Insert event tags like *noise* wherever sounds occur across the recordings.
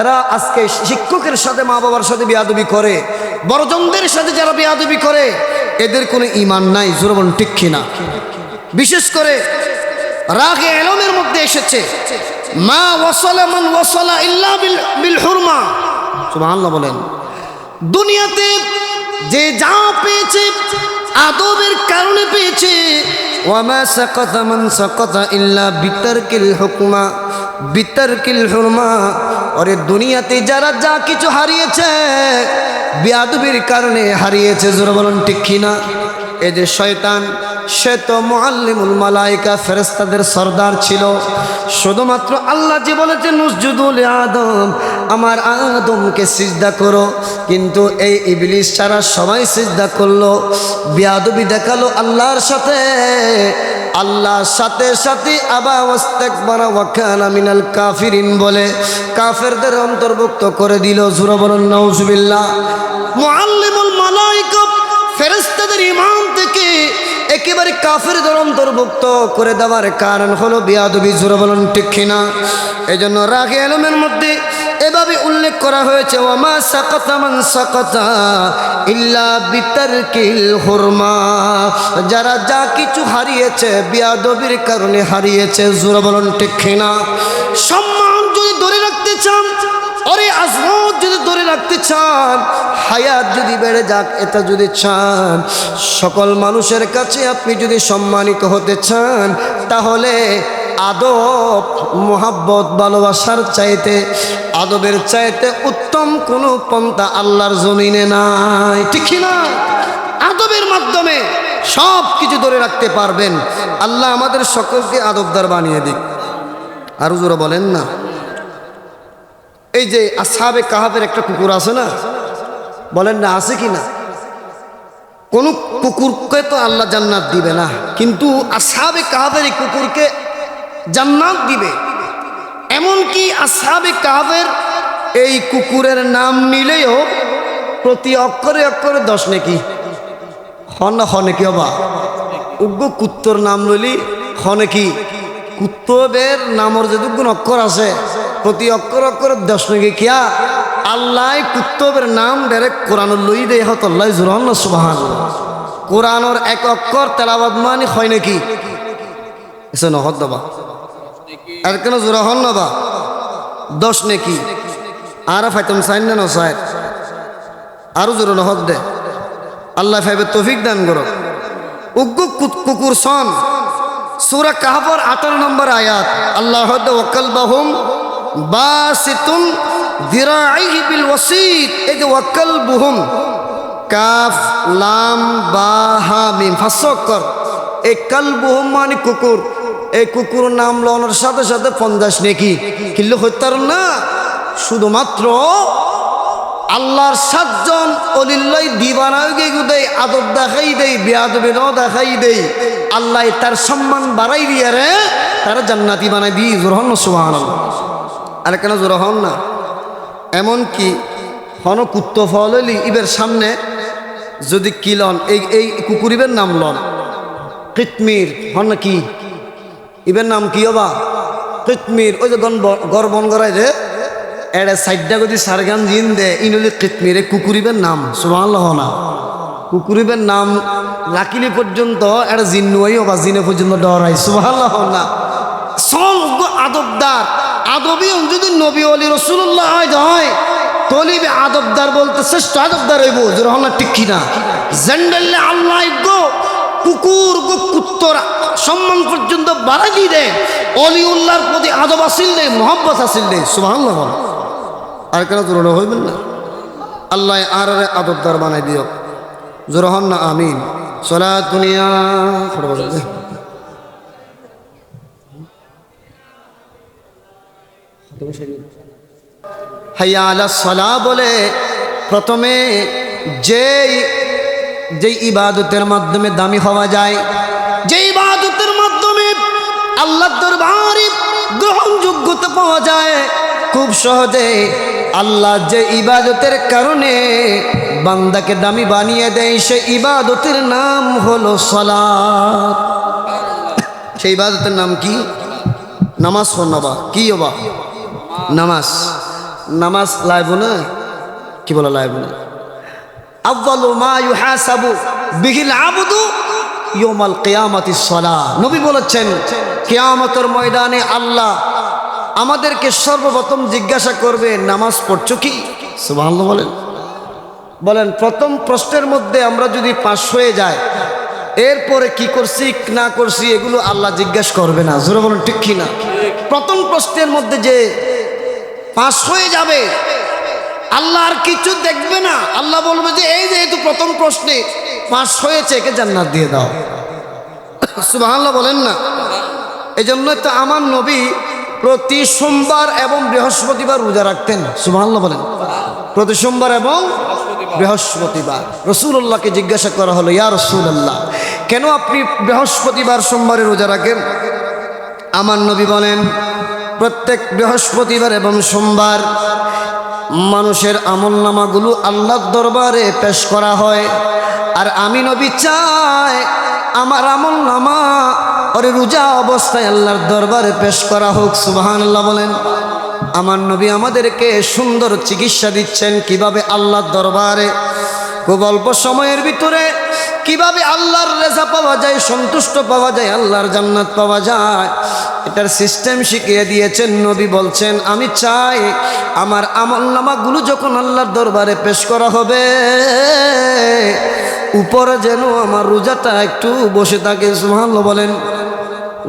যারা আজকে শিক্ষকের সাথে মা বাবার সাথে বিয়াদবি করে, বড়জনদের সাথে যারা বিয়াদবি করে, এদের কোনো ইমান নাই জোরবন ঠিক না বিশেষ করে রাগে এলমের মধ্যে এসেছে, মা ওয়াসালা মান ওয়াসালা ইল্লা বিল বিল হুরমা। সুবহানাল্লাহ বলেন, দুনিয়াতে যে যা পেয়েছে, আদবের কারণে পেয়েছে ওয়ামা সাকাতা মান সাকাতা ইল্লা বিতারকিল হুকমা, বিতারকিল হুরমা ওরে দুনিয়াতে যারা যা কিছু হারিয়েছে, বিয়াদবির কারণে হারিয়েছে, জোর বলুন ঠিক কিনা এই যে শয়তান, সে তো মুআল্লিমুল মালাইকা ফেরেস্তাদের সর্দার ছিল। শুধুমাত্র আল্লাহ যে বলেছে, নুসজুদুল আদম, আমার আদমকে সিজদা করো। কিন্তু এই ইবলিস ছাড়া সবাই সিজদা করল। বিয়াদবি দেখাল আল্লাহর সাথে। আল্লাহর সাথে সাথে আবা ওয়াস্তাকবারা ওয়াকানা মিনাল কাফিরিন বলে, কাফেরদের অন্তর্ভুক্ত করে দিল। জুরা বলুন, নাউজুবিল্লাহ। মুআল্লিমুল মালাইকা, ফেরেশতাদের ইমাম থেকে একেবারে কাফেরদের অন্তর্ভুক্ত করে দেওয়ার কারণ হলো বিয়াদবি। জোরে বলুন, ঠিক কিনা? এই জন্য রাগে আলমের মধ্যে এভাবে উল্লেখ করা হয়েছে ওমা সাকাতা মান সাকাতা ইল্লা বিতারকিল হুরমা। যারা যা কিছু হারিয়েছে, বিয়াদবির কারণে হারিয়েছে, জোরে বলুন ঠিক কিনা? সম্মান যদি ধরে রাখতে চান, অরে আজমত যদি ধরে রাখতে চান, হায়াত যদি বেড়ে যাক, এটা যদি চান, সকল মানুষের কাছে আপনি যদি সম্মানিত হতে চান, তাহলে আদব, মোহাব্বত, ভালোবাসার চাইতে আদবের চাইতে উত্তম কোনো পন্থা আল্লাহর জমিনে নাই। ঠিক না আদবের মাধ্যমে সব কিছু ধরে রাখতে পারবেন। আল্লাহ আমাদের সকলকে আদবদার বানিয়ে দিক। আরও জোরে বলেন না। এই যে আসাবে কাহাবের একটা কুকুর আছে না? বলেন না, আছে কি না? কোন কুকুরকে তো আল্লাহ জান্নাত দিবে না। কিন্তু আসাবে কাহাবের এই কুকুরকে জান্নাত দিবে। এমনকি আসাবে কাহাবের এই কুকুরের নাম নিলেও প্রতি অক্ষরে অক্ষরে দশ নাকি। হন, হনে কি হবা। উগ্র কুত্তর নাম লইলি হনে কি কুত্তবের নামর যে দুগুণ অক্ষর আছে, প্রতি অক্ষর অক্ষর দশ নাকি কিয়া? আল্লাহ কুত্তবের নাম ডাইরেক্ট কোরআন লই দে হতল্লাই জুরহন সুবাহান। কোরআনর এক অক্ষর তেলাবাদ মানি হয় নাকি? নহত দাবা আর কেন জোরাহন নবা দশ নাকি। আর ফাইতাম সাইন না নসায় আরও জোর নহত দে। আল্লাহ ফাইবে তফিক দান করো। উগ্র কুকুর সন। সুরা কাহাবর আঠারো নম্বর আয়াত। আল্লাহ ওয়াকাল বাহুম বাসিতুন দিরাইহি বিল ওয়াসিত। এই যে ওয়াকাল বুহুম। কাফ, লাম, বা, হা, মিম। ফাঁসকর এই কাল বুহুম মানে কুকুর। এই কুকুর নাম লওয়ানোর সাথে সাথে পঞ্চাশ নেকি। কিন্তু হত্যার না? শুধুমাত্র আল্লাহর সাতজন অলিল্লাই দিবানায়কে দেই, আদব দেখাই দেই বিয়াদবিন দেখাই দেই। আল্লাহ তার সম্মান বাড়াই দিয়ে রে, তারা জান্নাতি বানাই দিই জোরহন সুহান আর কেন জোরহন না? এমন কি হন কুত্ত ফল ইবের সামনে যদি কি লন, এই এই কুকুরিবের নাম লন। কিতমির, হন কি? ইবের নাম কি হবা? কিতমির। ওই যে গড় বন গড়াই রে এড়ে সাইডটা যদি সারগান জিন দে, ইনলি কিতমিরে কুকুরিবের নাম। সুমান না। কুকুরিবের নাম লাকিলি পর্যন্ত এটা জিন নুয়াই বা জিনে পর্যন্ত ডরাই। সুমান না। সব আদবদার। আদবি যদি নবী অলি রসুল্লাহ হয় তলিবে আদবদার বলতে শ্রেষ্ঠ আদবদার হইব জোরহল্লা ঠিক কিনা? জেন্ডাল্লে আল্লাহ গো কুকুর গো কুত্তর সম্মান পর্যন্ত বাড়াই দিয়ে দেয়। অলিউল্লাহর প্রতি আদব আসিল নেই মোহাম্মত আসিল নেই। সুবাহ আর কেন জোর হইবেন না? আল্লাহ আর আদবদার বানাই দিও। জোরহন না, আমিন। সলা দুনিয়া হাইয়া আলা সলা বলে, প্রথমে যেই যে ইবাদতের মাধ্যমে দামি হওয়া যায় যে মাধ্যমে আল্লাহ দরবারে গ্রহণযোগ্যতা পাওয়া যায়। খুব সহজে আল্লাহ যে ইবাদতের কারণে বান্দাকে দামি বানিয়ে দেয়, সে ইবাদতের নাম হলো সলাৎ সেই ইবাদতের নাম কি? নামাজ নবা কি হবা নামাজ। নামাজ লাইব না? কি বলে লাইব না? আব্বালু মা ইউহাসাবু বিহিল আবদু ইয়মাল কিয়ামাতি সলা। নবী বলেছেন, কিয়ামতের ময়দানে আল্লাহ আমাদেরকে সর্বপ্রথম জিজ্ঞাসা করবে, নামাজ পড়ছো কি? বলেন। বলেন, প্রথম প্রশ্নের মধ্যে আমরা যদি পাশ হয়ে যায় এরপরে কি করছি, না করছি, এগুলো আল্লাহ জিজ্ঞাসা করবে না। জোরে বলেন, ঠিক কি না? প্রথম প্রশ্নের মধ্যে যে পাশ হয়ে যাবে, আল্লাহ আর কিছু দেখবে না। আল্লাহ বলবে যে, এই যেহেতু প্রথম প্রশ্নে। পাশ হয়েছে, একে জান্নাত দিয়ে দাও। সুবহানাল্লাহ বলেন না। এই জন্য তো আমার নবী প্রতি সোমবার এবং বৃহস্পতিবার রোজা রাখতেন। সুবহানাল্লাহ বলেন। প্রতি সোমবার এবং বৃহস্পতিবার। রসুল্লাহকে জিজ্ঞাসা করা হলো, ইয়া রসুল্লাহ কেন আপনি বৃহস্পতিবার সোমবারে রোজা রাখেন? আমার নবী বলেন, প্রত্যেক বৃহস্পতিবার এবং সোমবার মানুষের আমল নামাগুলো আল্লাহর দরবারে পেশ করা হয়। আর আমি নবী চাই, আমার আমল নামা, ওরে রোজা অবস্থায় আল্লাহর দরবারে পেশ করা হোক সুবাহান আল্লাহ বলেন। আমার নবী আমাদেরকে সুন্দর চিকিৎসা দিচ্ছেন, কীভাবে আল্লাহর দরবারে, খুব অল্প সময়ের ভিতরে, কীভাবে আল্লাহর রেজা পাওয়া যায়, সন্তুষ্ট পাওয়া যায়, আল্লাহর জান্নাত পাওয়া যায়, এটার সিস্টেম শিখিয়ে দিয়েছেন নবী বলছেন, আমি চাই আমার আমল নামাগুলো যখন আল্লাহর দরবারে পেশ করা হবে উপরে যেন আমার রোজাটা একটু বসে থাকে সুহান বলেন।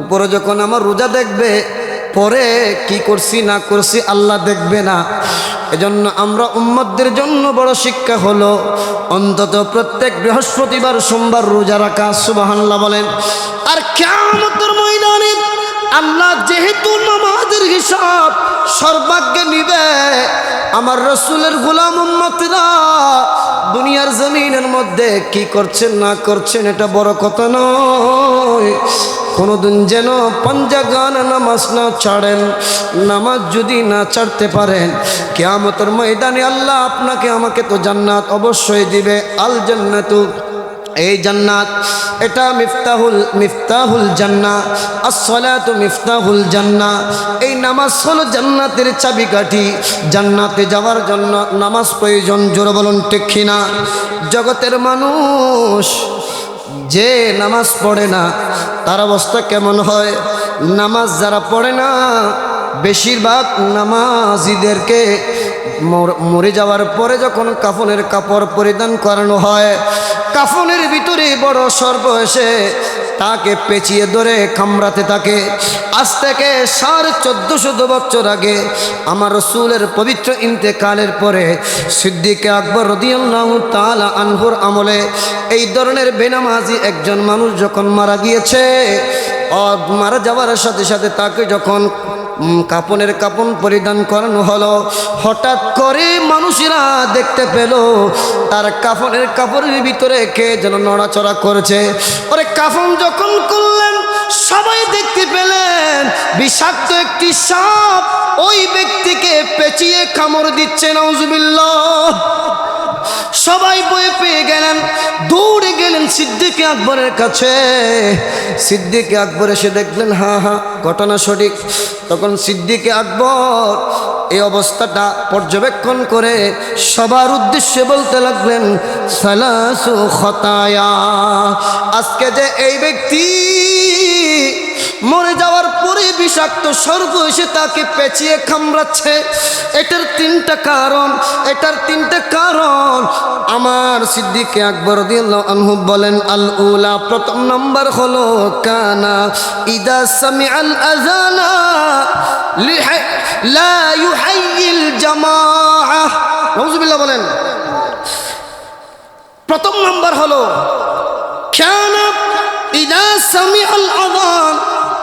উপরে যখন আমার রোজা দেখবে, পরে কি করছি, না করছি আল্লাহ দেখবে না। এজন্য আমরা উম্মতদের জন্য বড় শিক্ষা হলো, অন্তত প্রত্যেক বৃহস্পতিবার, সোমবার রোজা রাখা সুবাহান্লাহ বলেন। আর কেমতের ময়দানে আল্লাহ যেহেতু নামাজের হিসাব সর্বাগ্যে নিবে, আমার রসুলের গোলাম উম্মতরা দুনিয়ার জমিনের মধ্যে কি করছেন, না করছেন, এটা বড় কথা নয়। কোনোদিন যেন পঞ্জাগান নামাজ না ছাড়েন, নামাজ যদি না ছাড়তে পারেন, কেয়ামতের ময়দানে আল্লাহ আপনাকে, আমাকে তো জান্নাত অবশ্যই দিবে আল জান্নাতু এই জান্নাত, এটা মিফতাহুল মিফতাহুল জান্না আসসালাতু মিফতাহুল জান্না এই নামাজ হলো জান্নাতের চাবিকাঠি। জান্নাতে যাওয়ার জন্য নামাজ প্রয়োজন, জোর বলুন ঠিক না জগতের মানুষ যে নামাজ পড়ে না, তার অবস্থা কেমন হয়? নামাজ যারা পড়ে না, বেশিরভাগ নামাজিদেরকে মর- যাওয়ার পরে যখন কাফনের কাপড় পরিধান করানো হয়, কাফনের ভিতরে বড় সর্ব এসে তাকে পেঁচিয়ে ধরে কামড়াতে থাকে। আজ থেকে সাড়ে চোদ্দশো বছর আগে আমার রসুলের পবিত্র ইন্তেকালের পরে সিদ্দিকে আকবর রদিয়াল্লাহ তালা আনহুর আমলে এই ধরনের বেনামাজি একজন মানুষ যখন মারা গিয়েছে মারা যাওয়ার সাথে সাথে তাকে যখন কাপনের কাপন পরিধান করানো হলো। হঠাৎ করে মানুষেরা দেখতে পেল, তার কাফনের কাপড়ের ভিতরে কে যেন নড়াচড়া করেছে। ওরে কাফন যখন করলেন, সবাই দেখতে পেলেন, বিষাক্ত একটি সাপ ওই ব্যক্তিকে পেঁচিয়ে কামড় দিচ্ছে নজবিল্লাহ সবাই বয়ে পেয়ে গেলেন। দৌড়ে গেলেন সিদ্দিকে আকবরের কাছে। সিদ্দিকে আকবর এসে দেখলেন, হা হা, ঘটনা সঠিক। তখন সিদ্দিকে আকবর এই অবস্থাটা পর্যবেক্ষণ করে সবার উদ্দেশ্যে বলতে লাগলেন, সালাসু খতায়া। আজকে যে এই ব্যক্তি মরে যাওয়ার পরে বিষাক্ত সর্ব এসে তাকে পেঁচিয়ে কামড়াচ্ছে এটার তিনটা কারণ, এটার তিনটা কারণ। আমার সিদ্দিকে আকবর আনহু বলেন আল উলা প্রথম নম্বর হলো, কানা ইদা সামি আল আজানা লা ইউহাইয়িল জামাআহ নাউজুবিল্লাহ বলেন। প্রথম নম্বর হলো, কানা ইদা সামি আল আজান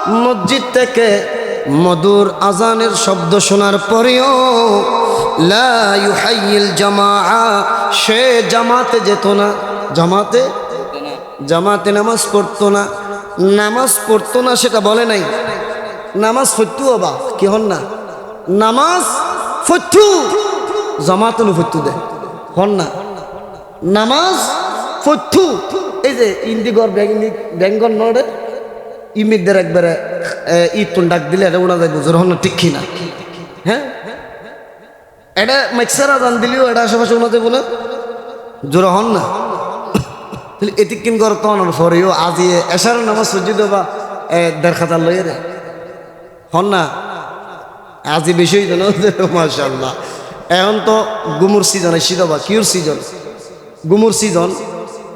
মসজিদ থেকে মধুর আজানের শব্দ শোনার পরেও, লা ইউহাইয়িল জামাআ, সে জামাতে যেত না। জামাতে? জামাতে নামাজ পড়তো না। নামাজ পড়তো না সেটা বলে নাই। নামাজ ফত্যু বা কি হন না? নামাজ ফত্যু জামাতে ফত্যু দেয় হন না? নামাজ ফত্যু এই যে ইন্দিগর ব্যাঙ্গন নড়ে ইমিদের একবারে ঈদ তুন ডাক দিলে এটা ওনা যাইব জোর হন ঠিক না হ্যাঁ? এটা মিক্সার আজান দিলেও এটা আশেপাশে ওনাতে বলে জোরে হন না। তাহলে এতিকিন কর তখন ফরেও আজি এসার নামাজ সজ্জিত বা দেড় খাতার লইয়ে রে হন না? আজি বেশি হইতো না এখন তো গুমুর সিজন শীত বা কিউর সিজন গুমুর সিজন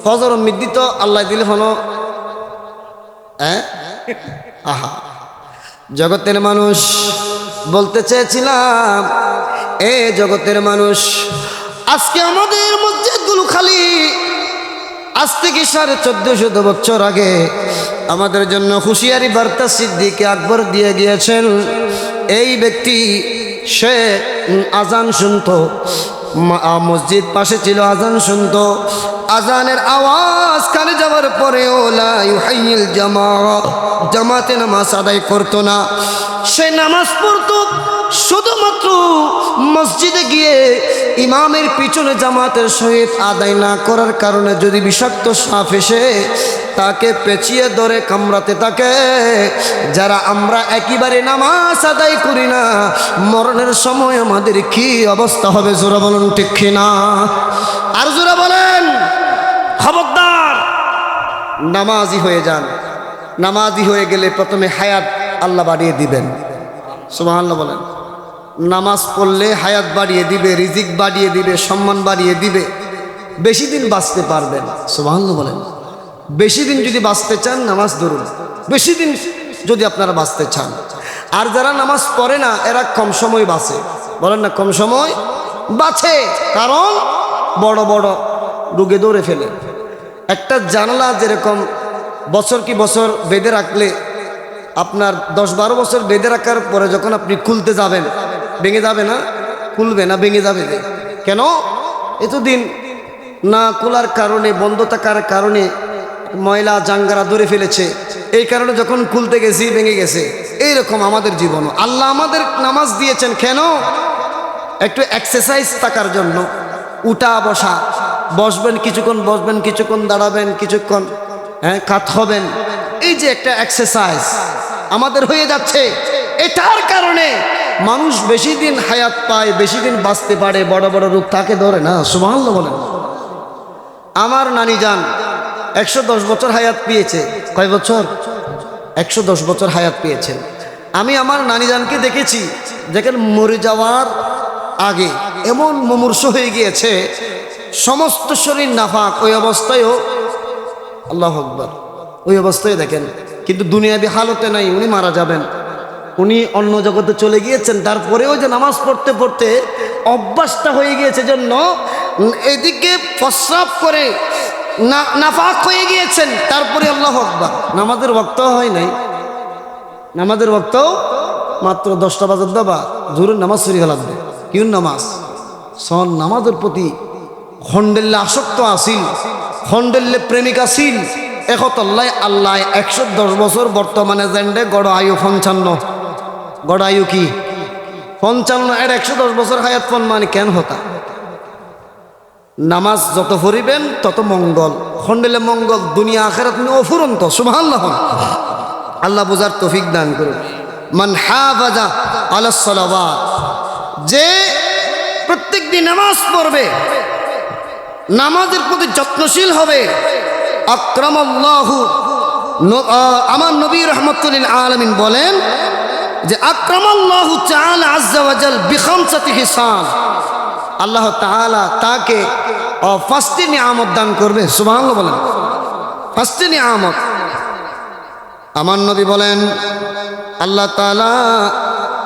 ফজর মিদ্দি তো আল্লাহ দিলে হলো হ্যাঁ? আহা। জগতের মানুষ বলতে চেয়েছিলাম, এ জগতের মানুষ, আজকে আমাদের মসজিদগুলো খালি আজ থেকে সাড়ে চোদ্দশত বছর আগে আমাদের জন্য হুঁশিয়ারি বার্তা সিদ্দিকে আকবর দিয়ে গিয়েছেন। এই ব্যক্তি সে আজান শুনতো। মসজিদ পাশে ছিল আজান শুনত। আজানের আওয়াজ কানে যাওয়ার পরে জামাতে নামাজ আদায় করতো না। সে নামাজ পড়তো শুধুমাত্র মসজিদে গিয়ে ইমামের পিছনে জামাতের সহিত আদায় না করার কারণে যদি বিষাক্ত সাপ এসে তাকে পেঁচিয়ে ধরে কামড়াতে থাকে, যারা আমরা একেবারে নামাজ আদায় করি না, মরণের সময় আমাদের কি অবস্থা হবে জোরা বলুন ঠিক না আর জোরা বলেন, খবরদার, নামাজি হয়ে যান। নামাজি হয়ে গেলে প্রথমে হায়াত আল্লাহ বাড়িয়ে দিবেন। সুবহানাল্লাহ বলেন। নামাজ পড়লে হায়াত বাড়িয়ে দিবে, রিজিক বাড়িয়ে দিবে, সম্মান বাড়িয়ে দিবে। বেশি দিন বাঁচতে পারবেন, সুবহানাল্লাহ বলেন। বেশি দিন যদি বাঁচতে চান, নামাজ ধরুন। বেশি দিন যদি আপনারা বাঁচতে চান। আর যারা নামাজ পড়ে না, এরা কম সময় বাঁচে। বলেন না, কম সময় বাঁচে। কারণ বড় বড় রোগে দৌড়ে ফেলে। একটা জানলা যেরকম বছর কি বছর বেঁধে রাখলে, আপনার দশ বারো বছর বেঁধে রাখার পরে যখন আপনি খুলতে যাবেন ভেঙে যাবে না, খুলবে না, ভেঙে যাবে যে। কেন? এতদিন না খোলার কারণে, বন্ধ থাকার কারণে ময়লা, জাঙ্গারা ধরে ফেলেছে। এই কারণে যখন খুলতে গেছি, ভেঙে গেছে। এইরকম আমাদের জীবন। আল্লাহ আমাদের নামাজ দিয়েছেন কেন? একটু এক্সারসাইজ থাকার জন্য। উঠা, বসা। বসবেন, কিছুক্ষণ বসবেন, কিছুক্ষণ দাঁড়াবেন, কিছুক্ষণ হ্যাঁ কাত হবেন। এই যে একটা এক্সারসাইজ আমাদের হয়ে যাচ্ছে। এটার কারণে মানুষ বেশি দিন হায়াত পায়, বেশি দিন বাঁচতে পারে, বড় বড় রোগ তাকে ধরে না, সুবহানাল্লাহ বলেন। আমার নানি যান, একশো দশ বছর হায়াত পেয়েছে। কয় বছর? একশো দশ বছর হায়াত পেয়েছেন আমি আমার নানিজানকে দেখেছি, দেখেন মরে যাওয়ার আগে এমন মুমূর্ষ হয়ে গিয়েছে, সমস্ত শরীর নাফাক, ওই অবস্থায়ও আল্লাহ আকবর, ওই অবস্থায় দেখেন। কিন্তু দুনিয়াবি হালতে নাই, উনি মারা যাবেন। উনি অন্য জগতে চলে গিয়েছেন, তারপরেও যে নামাজ পড়তে পড়তে অভ্যাসটা হয়ে গিয়েছে জন্য, এদিকে প্রস্রাব করে না, নাফাক হয়ে গিয়েছেন, তারপরে আল্লাহ আকবর। নামাজের বক্ত হয় নাই। নামাজের বক্ত মাত্র দশটা বাজার দাবা জোরের নামাজ সরি লাগবে। কিউর নামাজ? সন নামাজের প্রতি খন্ডেল্লে আসক্ত আসিল খন্ডেল্লে প্রেমিক আসিল। একতল্লাই আল্লাহ একশো দশ বছর বর্তমানে জেন্ডে গড় আয়ু পঞ্চান্ন। গড় আয়ু কি? পঞ্চান্ন, এর একশো দশ বছর হায়াত পন মানে কেন হতা? নামাজ যত পড়িবেন, তত মঙ্গল। খন্ডেলে মঙ্গল, দুনিয়া, আখেরাত অফুরন্ত, সুবহানাল্লাহ। আল্লাহ বুঝার তৌফিক দান করুন। মান হাফাজা আলা সালাওয়াত। যে প্রত্যেক দিন নামাজ পড়বে, নামাজের প্রতি যত্নশীল হবে। আক্রমাল্লাহু আমার নবী রহমতুল্লিল আলমিন বলেন যে আক্রমাল্লাহু চাল আজ্জাওয়াজাল বিখামসাতি হিসান আল্লাহ তাআলা তাকে পাঁচটি নিয়ামত দান করবে। সুবহানাল্লাহ বলেন। পাঁচটি নিয়ামত। আমার নবী বলেন, আল্লাহ তাআলা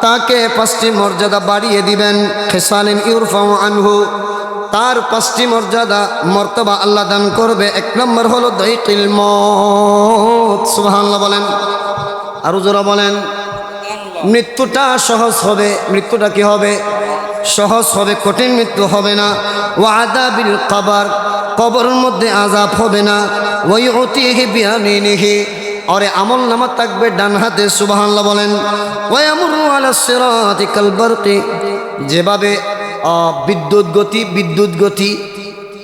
তাকে পাঁচটি মর্যাদা বাড়িয়ে দিবেন। খেসালিন ইউরফাউ আনহু। তার পাঁচটি মর্যাদা, মর্তবা আল্লাহ দান করবে। এক নম্বর হলো দৈকিল মত সুবহানাল্লাহ বলেন। আরও জোরা বলেন। মৃত্যুটা সহজ হবে, মৃত্যুটা কি হবে? সহজ হবে, কঠিন মৃত্যু হবে না। ও আদাবিল কবর, কবরের মধ্যে আজাব হবে না। ওই অতি বিয়ামিনিহি অরে আমল নামা থাকবে ডান হাতে, সুবহানাল্লাহ বলেন। ওই আমরু আলা সিরাতি কাল বারকি, যেভাবে বিদ্যুৎ গতি বিদ্যুৎ গতি,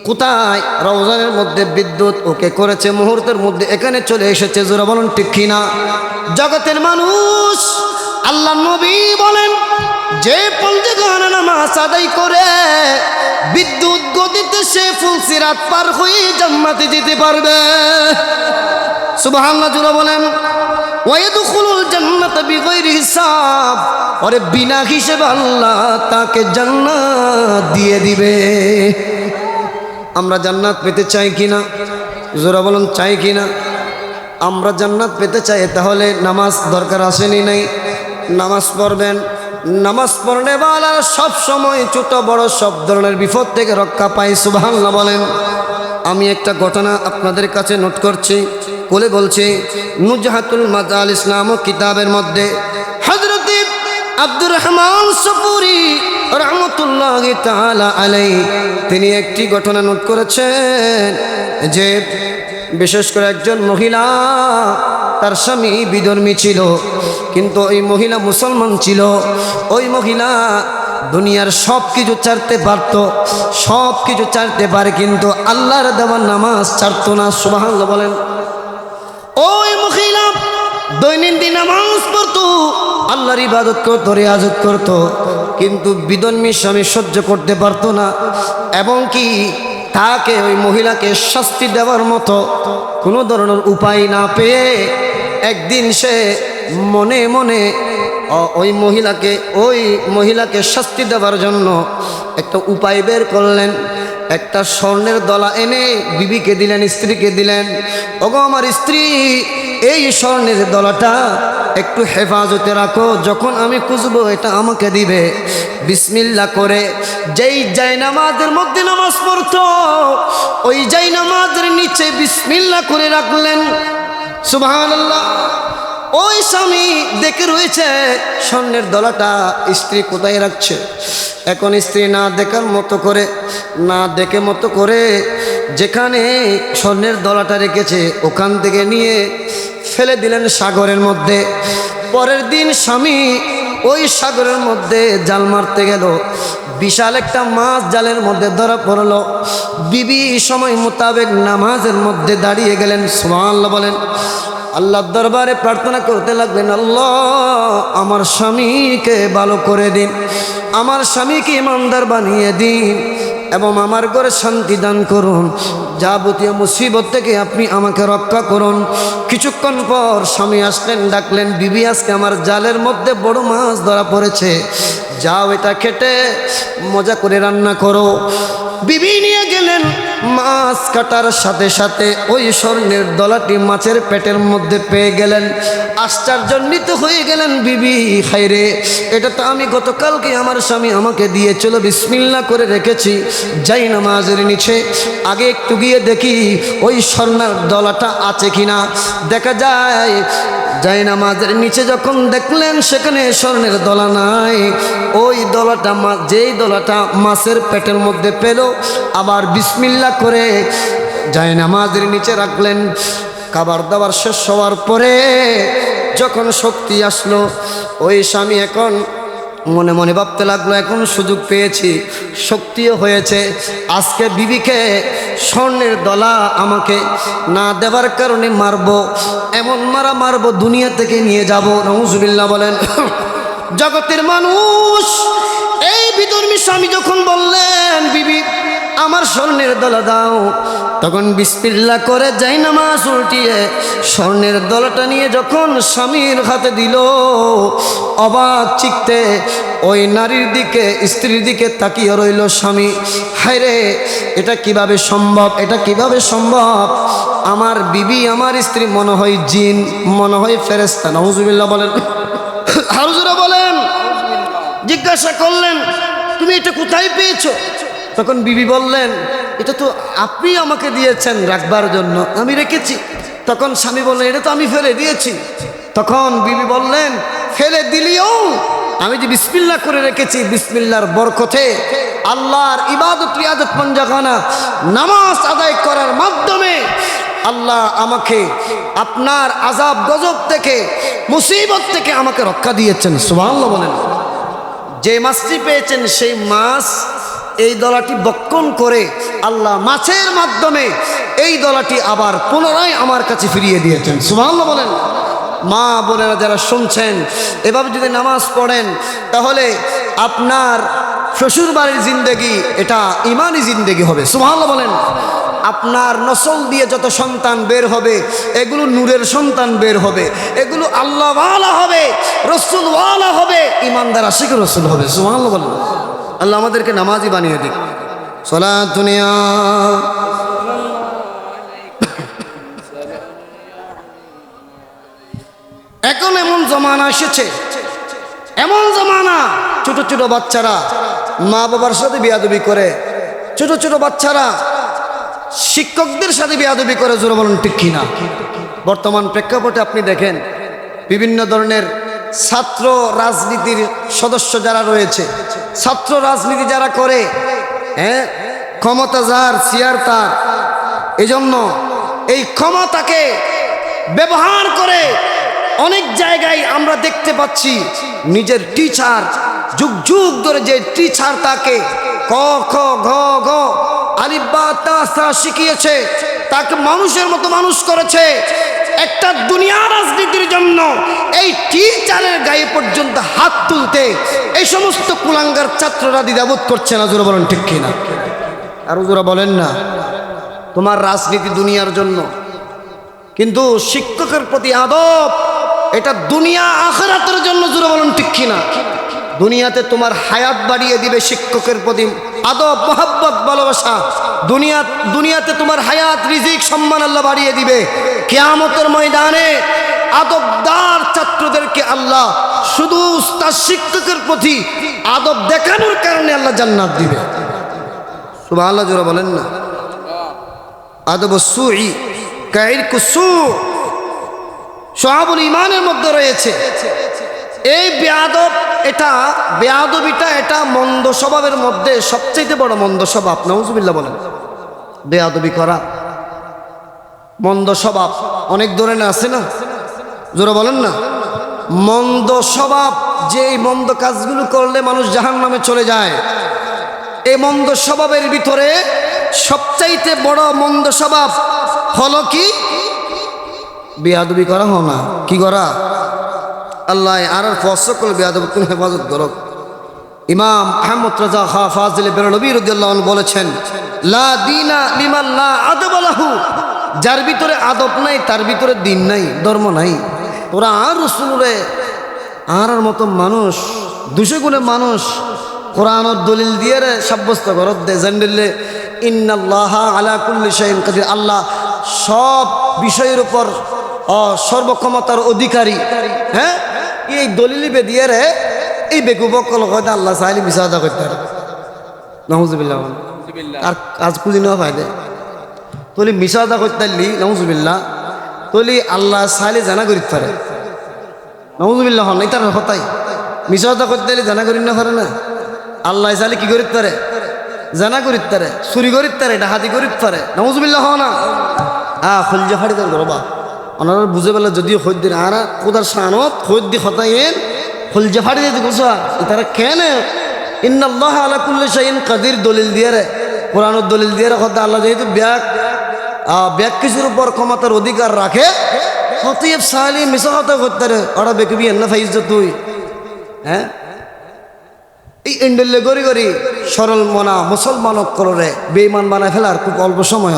কোথায় রমজানের মধ্যে বিদ্যুৎ ওকে করেছে, মুহূর্তের মধ্যে এখানে চলে এসেছে, জোরা বলুন ঠিক কিনা? জগতের মানুষ আল্লাহ নবী বলেন, যে পঞ্চগান নামাজ আদায় করে বিদ্যুৎ গতিতে সে ফুলসিরাত পার হয়ে জান্নাতে যেতে পারবে। সুবহানাল্লাহ, জুড়ে বলেন বিনা হিসেবে আল্লাহ তাকে জান্নাত দিয়ে দিবে। আমরা জান্নাত পেতে চাই কিনা? জোরা বলুন, চাই কিনা? আমরা জান্নাত পেতে চাই, তাহলে নামাজ দরকার আসেনি নাই? নামাজ পড়বেন। নামাজ পড়লে বালার সব সময় ছোট বড় সব ধরনের বিপদ থেকে রক্ষা পাই সুবহানাল্লাহ বলেন। আমি একটা ঘটনা আপনাদের কাছে নোট করছি। বলে বলছি, নুজহাতুল মাজাল ইসলাম কিতাবের মধ্যে হজরত আব্দুর রহমান সপুরি রহমতুল্লাহ তাআলা আলাই তিনি একটি ঘটনা নোট করেছেন যে বিশেষ করে একজন মহিলা তার স্বামী বিধর্মী ছিল। কিন্তু ওই মহিলা মুসলমান ছিল। ওই মহিলা দুনিয়ার সব কিছু ছাড়তে পারত সব কিছু ছাড়তে পারে, কিন্তু আল্লাহর দেওয়ার নামাজ ছাড়তো না। সুবাহ বলেন। ওই মহিলা দৈনন্দিন নামাজ পড়তো, আল্লাহর ইবাদত করতো, রেয়াজত করতো। কিন্তু বিধর্মী স্বামী সহ্য করতে পারতো না, এবং কি তাকে ওই মহিলাকে শাস্তি দেওয়ার মতো কোনো ধরনের উপায় না পেয়ে একদিন সে মনে মনে ওই মহিলাকে ওই মহিলাকে শাস্তি দেওয়ার জন্য একটা উপায় বের করলেন। একটা স্বর্ণের দলা এনে বিবিকে দিলেন, স্ত্রীকে দিলেন। ওগো আমার স্ত্রী, এই স্বর্ণের দলাটা একটু হেফাজতে রাখো। যখন আমি খুঁজবো, এটা আমাকে দিবে। বিসমিল্লা করে, যেই জায়নামাজের মধ্যে নামাজ পড়তো, ওই জায়নামাজের নিচে বিসমিল্লা করে রাখলেন। সুবহানাল্লাহ। ওই স্বামী দেখে রয়েছে স্বর্ণের দলাটা স্ত্রী কোথায় রাখছে। এখন স্ত্রী না দেখার মতো করে, না দেখে মতো করে যেখানে স্বর্ণের দলাটা রেখেছে ওখান থেকে নিয়ে ফেলে দিলেন সাগরের মধ্যে। পরের দিন স্বামী ওই সাগরের মধ্যে জাল মারতে গেল। বিশাল একটা মাছ জালের মধ্যে ধরা পড়ল। বিবি সময় মোতাবেক নামাজের মধ্যে দাঁড়িয়ে গেলেন সোমাল্লা বলেন। আল্লাহর দরবারে প্রার্থনা করতে লাগলেন, আল্লাহ, আমার স্বামীকে ভালো করে দিন, আমার স্বামীকে ইমানদার বানিয়ে দিন। এবং আমার ঘরে শান্তি দান করুন। যাবতীয় মুসিবত থেকে আপনি আমাকে রক্ষা করুন। কিছুক্ষণ পর স্বামী আসলেন, ডাকলেন, বিবি, আজকে আমার জালের মধ্যে বড় মাছ ধরা পড়েছে। যাও এটা খেটে, মজা করে রান্না করো। বিবি নিয়ে গেলেন। মাছ কাটার সাথে সাথে ওই স্বর্ণের দলাটি মাছের পেটের মধ্যে পেয়ে গেলেন। আশ্চর্যান্বিত হয়ে গেলেন বিবি হাইরে এটা তো আমি গতকালকে আমার স্বামী আমাকে দিয়ে দিয়েছিল বিসমিল্লা করে রেখেছি, যাই না মাঝের নিচে। আগে একটু গিয়ে দেখি ওই স্বর্ণের দলাটা আছে কিনা। দেখা যায় যাই নামাজের নিচে যখন দেখলেন সেখানে স্বর্ণের দলা নাই, ওই দলাটা যেই দলাটা মাছের পেটের মধ্যে পেল, আবার বিসমিল্লা করে যাই নামাজের নিচে রাখলেন। খাবার দাবার শেষ হওয়ার পরে যখন শক্তি আসলো, ওই স্বামী এখন মনে মনে ভাবতে লাগল, এখন সুযোগ পেয়েছি, শক্তিও হয়েছে। আজকে বিবিকে স্বর্ণের দলা আমাকে না দেবার কারণে মারব, এমন মারা মারব, দুনিয়া থেকে নিয়ে যাব। রহমসুবিল্লা বলেন, জগতের মানুষ, এই বিধর্মী স্বামী যখন বললেন, বিবি আমার স্বর্ণের দলা দাও। তখন বিসপিল্লা করে যাই মাছ উল্টিয়ে, স্বর্ণের দলাটা নিয়ে যখন স্বামীর হাতে দিল, অবাক চিকতে ওই নারীর দিকে, স্ত্রীর দিকে তাকিয়ে রইল স্বামী। হায়রে, এটা কীভাবে সম্ভব? এটা কীভাবে সম্ভব? আমার বিবি, আমার স্ত্রী মনে হয় জিন, মনে হয় ফেরেস্তা নজুবিল্লা বলেন। হারুজুরা বলেন, জিজ্ঞাসা করলেন, তুমি এটা কোথায় পেয়েছ? তখন বিবি বললেন, এটা তো আপনি আমাকে দিয়েছেন রাখবার জন্য, আমি রেখেছি। তখন স্বামী বললেন, এটা তো আমি ফেলে দিয়েছি। তখন বিবি বললেন, ফেলে দিলিও? আমি যে বিসমিল্লা করে রেখেছি, বিসমিল্লার বরকতে আল্লাহর ইবাদত রিয়াদত পঞ্জাখানা, নামাজ আদায় করার মাধ্যমে আল্লাহ আমাকে আপনার আজাব গজব থেকে, মুসিবত থেকে আমাকে রক্ষা দিয়েছেন। সুবহানাল্লাহ বলেন। যে মাছটি পেয়েছেন, সেই মাছ এই দলাটি বক্ষণ করে আল্লাহ মাছের মাধ্যমে এই দলাটি আবার পুনরায় আমার কাছে ফিরিয়ে দিয়েছেন। সুবহানাল্লাহ বলেন। মা বোনেরা যারা শুনছেন, এভাবে যদি নামাজ পড়েন, তাহলে আপনার শ্বশুর বাড়ির জিন্দেগি এটা ইমানই জিন্দেগি হবে। সুভাল বলেন। আপনার নসল দিয়ে যত সন্তান বের হবে, এগুলো নূরের সন্তান বের হবে, এগুলো আল্লাহওয়ালা হবে, রসুলওয়ালা হবে, ইমানদার আশিক রসুল হবে। সুভাল বলেন। আল্লাহ আমাদেরকে নামাজই বানিয়ে দিক। সলা দুনিয়া। এখন এমন জমানা এসেছে, এমন জমানা, ছোট ছোট বাচ্চারা মা বাবার সাথে বিয়াদবি করে, ছোট ছোট বাচ্চারা শিক্ষকদের সাথে বিয়াদবি করে, জোরে বলুন ঠিক কিনা বর্তমান প্রেক্ষাপটে আপনি দেখেন, বিভিন্ন ধরনের ছাত্র রাজনীতির সদস্য যারা রয়েছে ছাত্র রাজনীতি যারা করে হ্যাঁ ক্ষমতা যার চেয়ার তার, এজন্য এই ক্ষমতাকে ব্যবহার করে অনেক জায়গায় আমরা দেখতে পাচ্ছি নিজের টিচার যুগ যুগ ধরে যে টিচার তাকে ক, খ, ঘ ঘ আলিব্বা তাস্তা শিখিয়েছে, তাকে মানুষের মতো মানুষ করেছে। একটা দুনিয়া রাজনীতির জন্য এই টিচারের গায়ে পর্যন্ত হাত তুলতে এই সমস্ত কুলাঙ্গার ছাত্ররা দ্বিধাবোধ করছে না, জোরা বলেন ঠিক কিনা? আর ওরা বলেন না। তোমার রাজনীতি দুনিয়ার জন্য। কিন্তু শিক্ষকের প্রতি আদব, এটা দুনিয়া আখরাতের জন্য জুড়ে বলুন ঠিক কিনা? দুনিয়াতে তোমার হায়াত বাড়িয়ে দিবে শিক্ষকের প্রতি আদব, মহাব্বত ভালোবাসা, দুনিয়া, দুনিয়াতে তোমার হায়াত, রিজিক, সম্মান আল্লাহ বাড়িয়ে দিবে। কেয়ামতের ময়দানে আদবদার ছাত্রদেরকে আল্লাহ শুধু তার শিক্ষকের প্রতি আদব দেখানোর কারণে আল্লাহ জান্নাত দিবে। সুবাহ আল্লাহ জোরা বলেন না। আদব সুই, কাইর কুসু সোহাবুল ইমানের মধ্যে রয়েছে। এই বেয়াদব, এটা বেয়াদবিটা, এটা মন্দ স্বভাবের মধ্যে সবচেয়ে বড় মন্দ স্বভাব। নজুবিল্লা বলেন। বেয়াদবি করা, মন্দ স্বভাব, অনেক ধরনের আছে না? জোরা বলেন না। মন্দ স্বভাব যে এই মন্দ কাজগুলো করলে মানুষ জাহান নামে চলে যায়, এই মন্দ স্বভাবের ভিতরে সবচাইতে বড় মন্দ স্বভাব হলো কি? বেয়াদবি করা হো না। কি করা? আল্লাহ আর ফসকল বেয়াদব হেফাজত করো। ইমাম আহমদ রাজা খা ফাজিল বেরনবী রদিয়াল্লাহ বলেছেন, লা দিনা লিমান লা আদব লাহু। যার ভিতরে আদব নাই, তার ভিতরে দিন নাই, ধর্ম নাই। ওরা আর রসুলরে আর মতো মানুষ, দুশো গুণে মানুষ, কোরআনর দলিল দিয়ে রে সাব্যস্ত করত দে। জানলে ইন্নাল্লাহ আলা কুল্লি শাইন কাদির। আল্লাহ সব বিষয়ের উপর সর্বক্ষমতার অধিকারী। হ্যাঁ? এই দলিল দিয়ে রে এই বেকুবকল হয়তো আল্লাহ চাইলে মিশাদা করতে পারে? নজুবিল্লাহ আর কাজ খুঁজি নেওয়া ফায়দে তলি মিশাদা করতে পারলি নজুবিল্লাহ তলি আল্লাহ চাইলে জানা করিতে পারে। নজুবিল্লাহ হন এটার হতাই মিশাদা করতে পারলে জানা করি না পারে না। আল্লাহ চাইলে কি করিতে পারে? জানা করিতে পারে। চুরি করিতে পারে ডাহাতি করিতে পারে। নজুবিল্লাহ হ না আ খলজা ফাড়ি তার গরবা ওনারা বুঝে পেলে যদিও খৈদ দিন আর কোদার সানত খৈদ দি হতাইন খলজা ফাড়ি দিতে গোসা তারা কেন? ইন্নাল্লাহ আলা কুল্লি শাইন কাদির দলিল দিয়ে রে। কোরআনের দলিল দিয়ে রাখতে আল্লাহ যেহেতু ব্যাগ ব্যাগ কিছুর উপর ক্ষমতার অধিকার রাখে হতিব সালি মিশা কথা করতে রে। ওরা বেকবি এন্ন ফাইজ তুই। হ্যাঁ? এই ইন্ডেলে গড়ি গড়ি সরল মনা মুসলমানক করে বেইমান বানায় ফেলার খুব অল্প সময়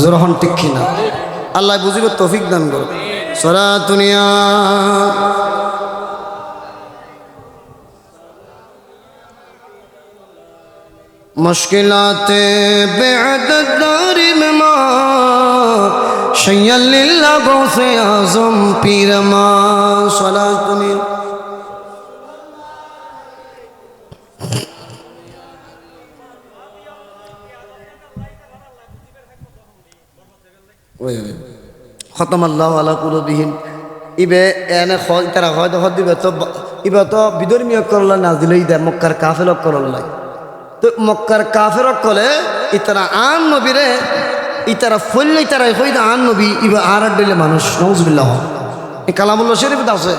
জোরহন টিক্ষি না আল্লাহ বুঝিব তফিক দান করো সরা দুনিয়া। মুশকিলাতে বেআদত দারিম মা শাইয়াল্লিল্লাহ গৌসে আজম পীর মা। সলা দুনিয়া। খতম আল্লাহ আলা কুলবিহীন ইবে এনে তারা হয়তো হদ দিবে তো ইবে তো বিধর্মীয় করলা না দিলে ইদে মক্কার কাফের করলাই তো মক্কার কাফের কলে ইতারা আন নবীরে, ইতারা ফললে ইতারা হইদা আন নবী, ইবে আর দিলে মানুষ নজবিল্লাহ এই কালামুল্লাহ শরীফ আছে।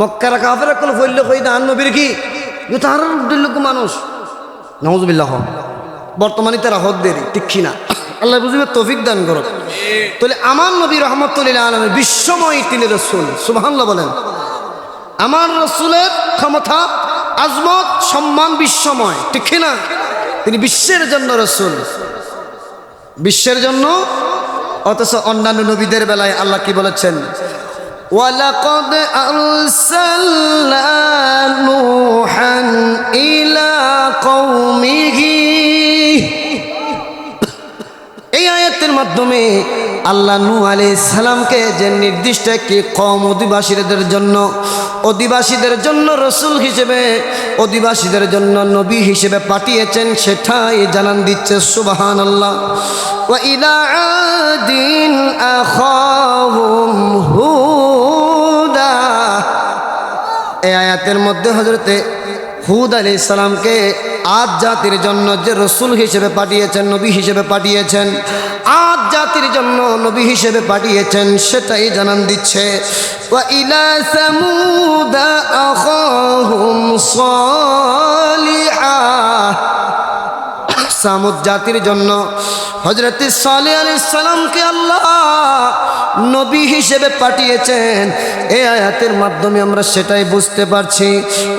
মক্কার কাফের কলে ফললে হইদা আন নবীর কি? ইতা আর দিল মানুষ নজবিল্লাহ বর্তমানে তারা হদ দেরি, ঠিক না আল্লাহ বুঝবে তৌফিক দান করো। তাহলে আমার নবী রহমতুল্লাহ আলমের বিশ্বময় তিনি রসুল, সুবহানাল্লাহ বলেন। আমার রসুলের ক্ষমতা, আজমত, সম্মান বিশ্বময়, ঠিক না? তিনি বিশ্বের জন্য রসুল। বিশ্বের জন্য, অথচ অন্যান্য নবীদের বেলায় আল্লাহ কি বলেছেন? আল্লাহ নু আলি সালামকে যে নির্দিষ্ট একটি কম অধিবাসীদের জন্য অধিবাসীদের জন্য রসুল হিসেবে, অধিবাসীদের জন্য নবী হিসেবে পাঠিয়েছেন, সেটাই জানান দিচ্ছে সুবাহান আল্লাহ দিন এ আয়াতের মধ্যে হজরতে হুদ আলি ইসলামকে আজ জাতির জন্য যে রসুল হিসেবে পাঠিয়েছেন, নবী হিসেবে পাঠিয়েছেন আজ জাতির জন্য নবী হিসেবে পাঠিয়েছেন, সেটাই জানান দিচ্ছে। ওয়া সামুদ জাতির জন্য হজরত সালে আলী সালামকে আল্লাহ নবী হিসেবে পাঠিয়েছেন। এ আয়াতের মাধ্যমে আমরা সেটাই বুঝতে পারছি।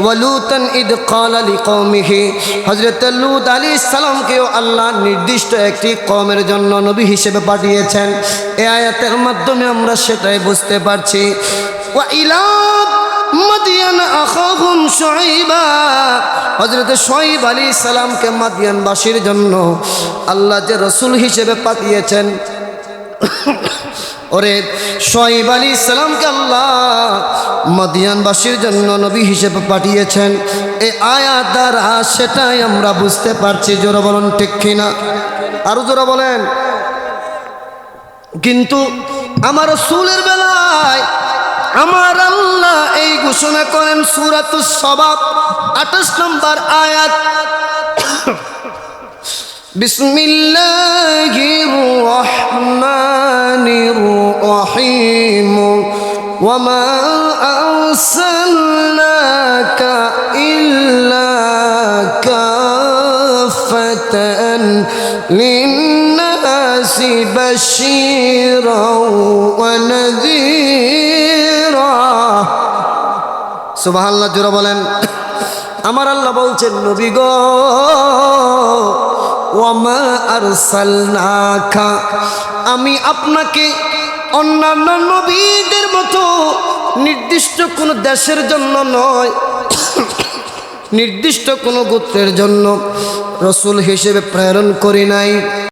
ওয়ালুতন ইদ কল আলী কৌমিহি হজরত লুত আলী সালামকেও আল্লাহ নির্দিষ্ট একটি কমের জন্য নবী হিসেবে পাঠিয়েছেন। এ আয়াতের মাধ্যমে আমরা সেটাই বুঝতে পারছি। ওয়া ইলা মাদিয়ান আখাহুম শুআইবা। হযরত শুআইব মাদিয়ানবাসীর জন্য আল্লাহ যে রসুল হিসেবে পাঠিয়েছেন। *coughs* ওরে শোয়েব আলী সালামকে আল্লাহ মদিয়ানবাসীর জন্য নবী হিসেবে পাঠিয়েছেন। এ আয়া দ্বারা সেটাই আমরা বুঝতে পারছি, জোরা বলেন ঠিক কিনা? আরও জোরা বলেন। কিন্তু আমার রসুলের বেলায় আমার আল্লাহ এই ঘোষণা করেন সুরাতুস সাবা 28 নম্বর আয়াত। بسم الله الرحمن الرحيم وما أرسلناك إلا كافة للناس بشيرا ونذيرا সুবাহ আল্লাহ জোরা বলেন। আমার আল্লাহ বলছেন, নবী গো, ওয়ামা আরসালনাকা, আমি আপনাকে অন্যান্য নবীদের মতো নির্দিষ্ট কোনো দেশের জন্য নয়, নির্দিষ্ট কোনো গোত্রের জন্য রসুল হিসেবে প্রেরণ করি নাই।